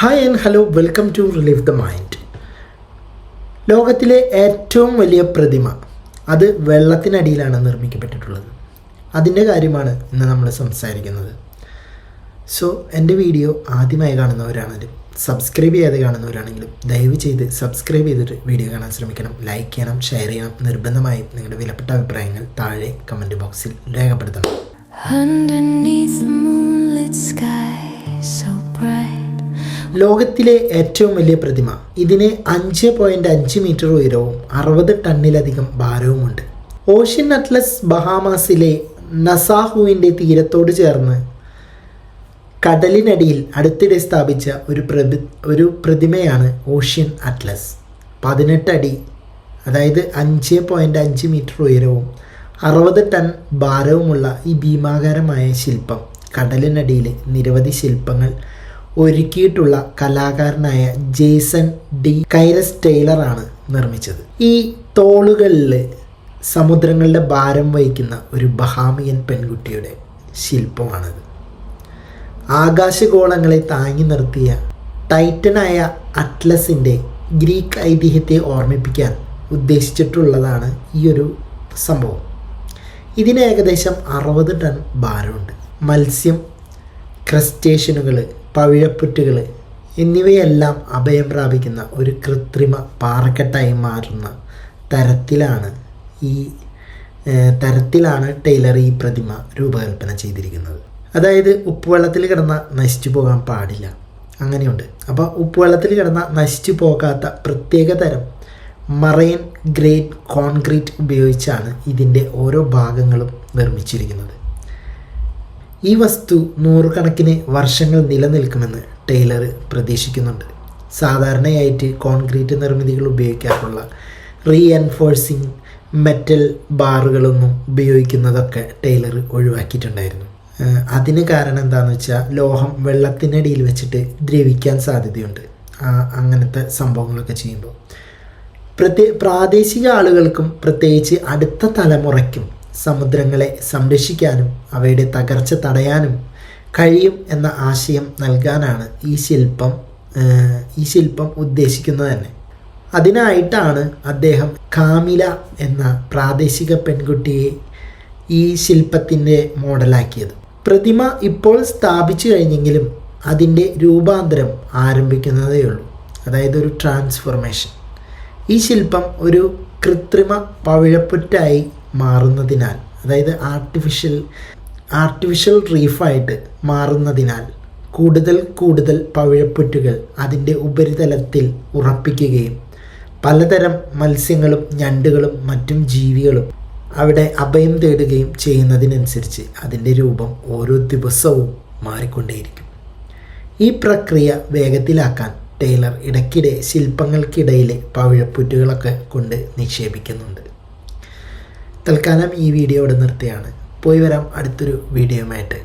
Hi and hello welcome to relieve the mind ലോകത്തിലെ ഏറ്റവും വലിയ പ്രതിമ അത് വെള്ളത്തിനടിയിലാണ് നിർമ്മിക്കപ്പെട്ടിട്ടുള്ളത്. അതിന്റെ കാര്യമാണ് ഇന്ന് നമ്മൾ സംസാരിക്കുന്നത്. സോ എന്റെ വീഡിയോ ആദ്യമായി കാണുന്നവരാണെങ്കിലും സബ്സ്ക്രൈബ് ചെയ്യാതെ കാണുന്നവരാണെങ്കിലും ദയവ് ചെയ്ത് സബ്സ്ക്രൈബ് ചെയ്തിട്ട് വീഡിയോ കാണാൻ ശ്രമിക്കണം. ലൈക്ക് ചെയ്യണം ഷെയർ ചെയ്യണം. നിർബന്ധമായും നിങ്ങളുടെ വിലപ്പെട്ട അഭിപ്രായങ്ങൾ താഴെ കമന്റ് ബോക്സിൽ രേഖപ്പെടുത്തണം. ലോകത്തിലെ ഏറ്റവും വലിയ പ്രതിമ. ഇതിന് അഞ്ച് പോയിന്റ് അഞ്ച് മീറ്റർ ഉയരവും അറുപത് ടണ്ണിലധികം ഭാരവുമുണ്ട്. ഓഷ്യൻ അറ്റ്ലസ് ബഹാമാസിലെ നസാഹുവിന്റെ തീരത്തോട് ചേർന്ന് കടലിനടിയിൽ അടുത്തിടെ സ്ഥാപിച്ച ഒരു പ്രതി ഒരു പ്രതിമയാണ് ഓഷ്യൻ അറ്റ്ലസ് പതിനെട്ടടി അതായത് അഞ്ച് പോയിന്റ് അഞ്ച് മീറ്റർ ഉയരവും അറുപത് ടൺ ഭാരവുമുള്ള ഈ ഭീമാകാരമായ ശില്പം കടലിനടിയിലെ നിരവധി ശില്പങ്ങൾ ഒരുക്കിയിട്ടുള്ള കലാകാരനായ ജേസൺ ഡി കൈറസ് ടൈലറാണ് നിർമ്മിച്ചത്. ഈ തോളുകളിൽ സമുദ്രങ്ങളുടെ ഭാരം വഹിക്കുന്ന ഒരു ബഹാമിയൻ പെൺകുട്ടിയുടെ ശില്പമാണത്. ആകാശഗോളങ്ങളെ താങ്ങി നിർത്തിയ ടൈറ്റനായ അറ്റ്ലസിന്റെ ഗ്രീക്ക് ഐതിഹ്യത്തെ ഓർമ്മിപ്പിക്കാൻ ഉദ്ദേശിച്ചിട്ടുള്ളതാണ് ഈ ഒരു സംഭവം. ഇതിന് ഏകദേശം അറുപത് ടൺ ഭാരമുണ്ട്. മത്സ്യം ക്രസ്റ്റേഷനുകൾ പവിഴപ്പുറ്റുകൾ എന്നിവയെല്ലാം അഭയം പ്രാപിക്കുന്ന ഒരു കൃത്രിമ പാറക്കെട്ടായി മാറുന്ന തരത്തിലാണ് ഈ തരത്തിലാണ് ടൈലർ ഈ പ്രതിമ രൂപകൽപ്പന ചെയ്തിരിക്കുന്നത്. അതായത് ഉപ്പുവെള്ളത്തിൽ കിടന്ന നശിച്ചു പോകാൻ പാടില്ല. അങ്ങനെയുണ്ട്. അപ്പോൾ ഉപ്പുവെള്ളത്തിൽ കിടന്ന നശിച്ചു പോകാത്ത പ്രത്യേക തരം മറൈൻ ഗ്രേറ്റ് കോൺക്രീറ്റ് ഉപയോഗിച്ചാണ് ഇതിന്റെ ഓരോ ഭാഗങ്ങളും നിർമ്മിച്ചിരിക്കുന്നത്. ഈ വസ്തു നൂറുകണക്കിന് വർഷങ്ങൾ നിലനിൽക്കുമെന്ന് ടൈലർ പ്രതീക്ഷിക്കുന്നുണ്ട്. സാധാരണയായിട്ട് കോൺക്രീറ്റ് നിർമ്മിതികൾ ഉപയോഗിക്കാറുള്ള റീ എൻഫോഴ്സിങ് മെറ്റൽ ബാറുകളൊന്നും ഉപയോഗിക്കുന്നതൊക്കെ ടൈലർ ഒഴിവാക്കിയിട്ടുണ്ടായിരുന്നു. അതിന് കാരണം എന്താണെന്ന് വെച്ചാൽ ലോഹം വെള്ളത്തിനടിയിൽ വെച്ചിട്ട് ദ്രവിക്കാൻ സാധ്യതയുണ്ട്. അങ്ങനത്തെ സംഭവങ്ങളൊക്കെ ചെയ്യുമ്പോൾ. പ്രത്യേ പ്രാദേശിക ആളുകൾക്കും പ്രത്യേകിച്ച് അടുത്ത തലമുറയ്ക്കും സമുദ്രങ്ങളെ സംരക്ഷിക്കാനും അവയുടെ തകർച്ച തടയാനും കഴിയും എന്ന ആശയം നൽകാനാണ് ഈ ശില്പം ഈ ശില്പം ഉദ്ദേശിക്കുന്നത് തന്നെ. അതിനായിട്ടാണ് അദ്ദേഹം കാമില എന്ന പ്രാദേശിക പെൺകുട്ടിയെ ഈ ശില്പത്തിന്റെ മോഡലാക്കിയത്. പ്രതിമ ഇപ്പോൾ സ്ഥാപിച്ചു കഴിഞ്ഞെങ്കിലും അതിന്റെ രൂപാന്തരം ആരംഭിക്കുന്നതേ ഉള്ളൂ അതായത് ഒരു ട്രാൻസ്ഫോർമേഷൻ. ഈ ശില്പം ഒരു കൃത്രിമ പവിഴപ്പുറ്റായി മാറുന്നതിനാൽ അതായത് ആർട്ടിഫിഷ്യൽ ആർട്ടിഫിഷ്യൽ റീഫായിട്ട് മാറുന്നതിനാൽ കൂടുതൽ കൂടുതൽ പവിഴപ്പുറ്റുകൾ അതിന്റെ ഉപരിതലത്തിൽ ഉറപ്പിക്കുകയും പലതരം മത്സ്യങ്ങളും ഞണ്ടുകളും മറ്റും ജീവികളും അവിടെ അഭയം തേടുകയും ചെയ്യുന്നതിനനുസരിച്ച് അതിന്റെ രൂപം ഓരോ ദിവസവും മാറിക്കൊണ്ടേയിരിക്കും. ഈ പ്രക്രിയ വേഗത്തിലാക്കാൻ ടൈലർ ഇടയ്ക്കിടെ ശില്പങ്ങൾക്കിടയിലെ പവിഴപ്പുറ്റുകളൊക്കെ കൊണ്ട് നിക്ഷേപിക്കുന്നുണ്ട്. തൽക്കാലം ഈ വീഡിയോ ഇവിടെ നിർത്തിയാണ്. പോയി വരാം അടുത്തൊരു വീഡിയോയുമായിട്ട്.